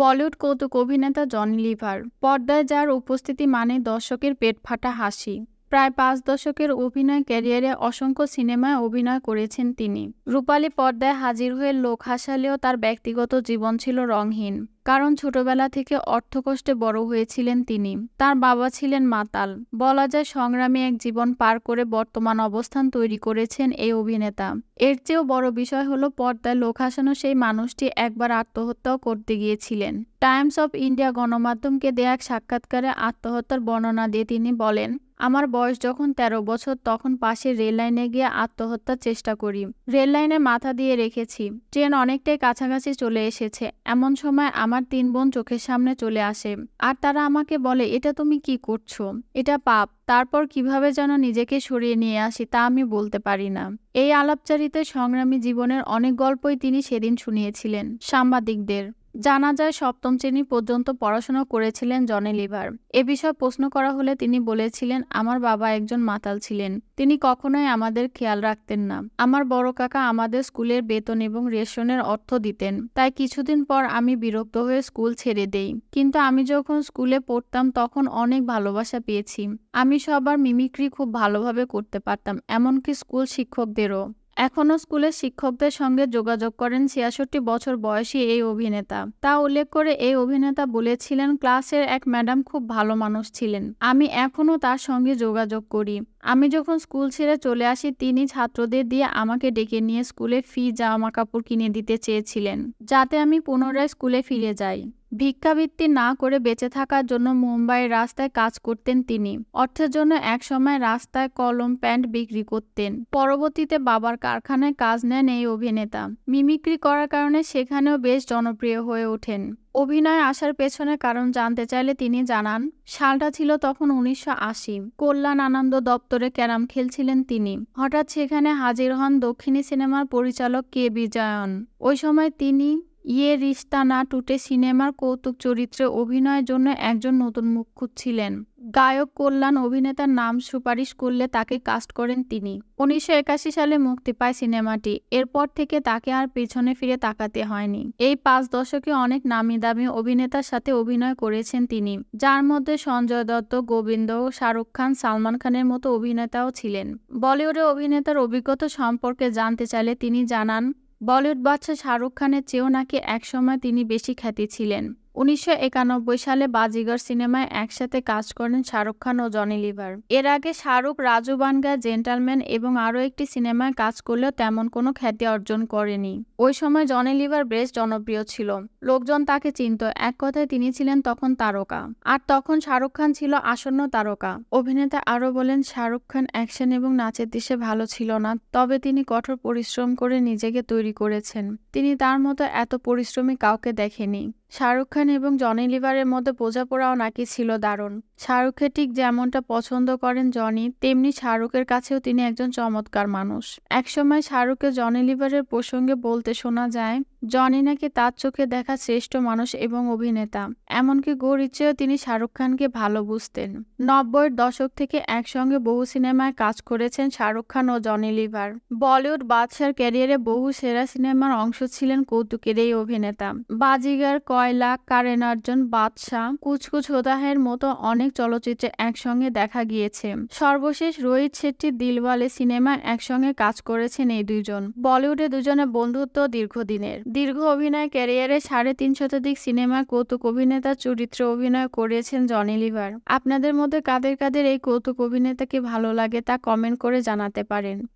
বলিউড কৌতুক অভিনেতা জন লিভার পর্দায় যার উপস্থিতি মানে দর্শকের পেট ফাটা হাসি। প্রায় পাঁচ দশকের অভিনয় ক্যারিয়ারে অসংখ্য সিনেমায় অভিনয় করেছেন তিনি। রূপালী পর্দায় হাজির হয়ে লোক হাসালেও তার ব্যক্তিগত জীবন ছিল রংহীন কারণ ছোটবেলা থেকে অর্থকষ্টে বড় হয়েছিলেন তিনি। তার বাবা ছিলেন মাতাল। বলা যায় সংগ্রামী এক জীবন পার করে বর্তমান অবস্থান তৈরি করেছেন এই অভিনেতা। এর চেয়েও বড় বিষয় হলো পর্দায় লোক হাসানো সেই মানুষটি একবার আত্মহত্যাও করতে গিয়েছিলেন। টাইমস অফ ইন্ডিয়া গণমাধ্যমকে দেয়া এক সাক্ষাৎকারে আত্মহত্যার বর্ণনা দিয়ে তিনি বলেন আমার বয়স যখন ১৩ বছর, তখন পাশে রেল লাইনে গিয়ে আত্মহত্যার চেষ্টা করি। রেল লাইনে মাথা দিয়ে রেখেছি। ট্রেন অনেকটাই কাছাকাছি চলে এসেছে। এমন সময় আমার তিন বোন চোখের সামনে চলে আসে। আর তারা আমাকে বলে, এটা তুমি কি করছ? এটা পাপ। তারপর কীভাবে যেন নিজেকে সরিয়ে নিয়ে আসি তা আমি বলতে পারি না। এই আলাপচারিতে সংগ্রামী জীবনের অনেক গল্পই তিনি সেদিন শুনিয়েছিলেন সাংবাদিকদের। জানা যায় সপ্তম শ্রেণি পর্যন্ত পড়াশোনা করেছিলেন জনি লিভার। এ বিষয়ে প্রশ্ন করা হলে তিনি বলেছিলেন, আমার বাবা একজন মাতাল ছিলেন। তিনি কখনোই আমাদের খেয়াল রাখতেন না। আমার বড় কাকা আমাদের স্কুলের বেতন এবং রেশনের অর্থ দিতেন। তাই কিছুদিন পর আমি বিরক্ত হয়ে স্কুল ছেড়ে দেই। কিন্তু আমি যখন স্কুলে পড়তাম, তখন অনেক ভালোবাসা পেয়েছি। আমি সবার মিমিক্রি খুব ভালোভাবে করতে পারতাম, এমনকি স্কুল শিক্ষকদেরও। এখনও স্কুলের শিক্ষকদের সঙ্গে যোগাযোগ করেন ছিয়াষট্টি বছর বয়সী এই অভিনেতা। তা উল্লেখ করে এই অভিনেতা বলেছিলেন, ক্লাসের এক ম্যাডাম খুব ভালো মানুষ ছিলেন। আমি এখনও তার সঙ্গে যোগাযোগ করি। আমি যখন স্কুল ছেড়ে চলে আসি, তিনি ছাত্রদের দিয়ে আমাকে ডেকে নিয়ে স্কুলে ফি জামা কাপড় কিনে দিতে চেয়েছিলেন, যাতে আমি পুনরায় স্কুলে ফিরে যাই। ভিক্ষাবৃত্তি না করে বেঁচে থাকার জন্য মুম্বাইয়ের রাস্তায় কাজ করতেন তিনি। অর্থের জন্য একসময় রাস্তায় কলম, প্যান্ট বিক্রি করতেন। পরবর্তীতে বাবার কারখানায় কাজ নেন এই অভিনেতা। মিমিক্রি করার কারণে সেখানেও বেশ জনপ্রিয় হয়ে ওঠেন। অভিনয় আসার পেছনে কারণ জানতে চাইলে তিনি জানান, সালটা ছিল তখন উনিশশো আশি। কল্যাণ আনন্দ দপ্তরে ক্যারাম খেলছিলেন তিনি। হঠাৎ সেখানে হাজির হন দক্ষিণী সিনেমার পরিচালক কে বিজয়ন। ওই সময় তিনি ইয়ে রিস্তা না টুটে সিনেমার কৌতুক চরিত্রে অভিনয়ের জন্য একজন নতুন মুখ খুঁজছিলেন। গায়ক কল্যাণ অভিনেতার নাম সুপারিশ করলে তাকে কাস্ট করেন তিনি। উনিশশো একাশি সালে মুক্তি পায় সিনেমাটি। এরপর থেকে তাকে আর পেছনে ফিরে তাকাতে হয়নি। এই পাঁচ দশকে অনেক নামি দামি অভিনেতার সাথে অভিনয় করেছেন তিনি, যার মধ্যে সঞ্জয় দত্ত, গোবিন্দ শাহরুখ খান সালমান খানের মতো অভিনেতাও ছিলেন। বলিউডে অভিনেতার অভিজ্ঞতা সম্পর্কে জানতে চাইলে তিনি জানান বলিউড বাদশাহ শাহরুখ খানের চেয়েও নাকি একসময় তিনি বেশি খ্যাতি ছিলেন। উনিশশো একানব্বই সালে বাজিগর সিনেমায় একসাথে কাজ করেন শাহরুখ খান ও জনি লিভার। এর আগে শাহরুখ, রাজু বানগা, জেন্টালম্যান এবং আরও একটি সিনেমায় কাজ করলেও তেমন কোনো খ্যাতি অর্জন করেনি। ওই সময় জনি লিভার বেশ জনপ্রিয় ছিল। লোকজন তাকে চিনত। এক কথায় তিনি ছিলেন তখন তারকা। আর তখন শাহরুখ খান ছিল আসন্ন তারকা। অভিনেতা আরও বলেন, শাহরুখ খান অ্যাকশন এবং নাচের দিশে ভালো ছিল না, তবে তিনি কঠোর পরিশ্রম করে নিজেকে তৈরি করেছেন। তিনি তার মতো এত পরিশ্রমী কাউকে দেখেনি। শাহরুখ খান এবং জনি লিভারের মধ্যে বোঝাপড়াও নাকি ছিল দারুণ। শাহরুখকে ঠিক যেমনটা পছন্দ করেন জনি, তেমনি শাহরুখের কাছেও তিনি একজন চমৎকার মানুষ। একসময় শাহরুখকে জনি লিভারের প্রসঙ্গে বলতে শোনা যায় জনি নাকি তার চোখে দেখা শ্রেষ্ঠ মানুষ এবং অভিনেতা। এমনকি গৌরীর চেয়েও তিনি শাহরুখ খানকে ভালো বুঝতেন। নব্বইয়ের দশক থেকে একসঙ্গে বহু সিনেমায় কাজ করেছেন শাহরুখ খান ও জনি লিভার। বলিউড বাদশার ক্যারিয়ারে বহু সেরা সিনেমার অংশ ছিলেন কৌতুকের এই অভিনেতা। বাজিগার, কয়লা, কারেন অর্জন বাদশাহ, কুচকুচ হোদাহের মতো অনেক চলচ্চিত্রে একসঙ্গে দেখা গিয়েছে। সর্বশেষ রোহিত শেট্টির দিলওয়ালে সিনেমায় একসঙ্গে কাজ করেছেন এই দুজন বলিউডে দুজনের বন্ধুত্ব দীর্ঘদিনের। দীর্ঘ অভিনয় ক্যারিয়ারে সাড়ে তিন শতাধিক সিনেমা কৌতুক অভিনেতা, চরিত্রে অভিনয় করেছেন জনি লিভার। আপনাদের মধ্যে কাদের কাদের এই কৌতুক অভিনেতাকে ভালো লাগে তা কমেন্ট করে জানাতে পারেন।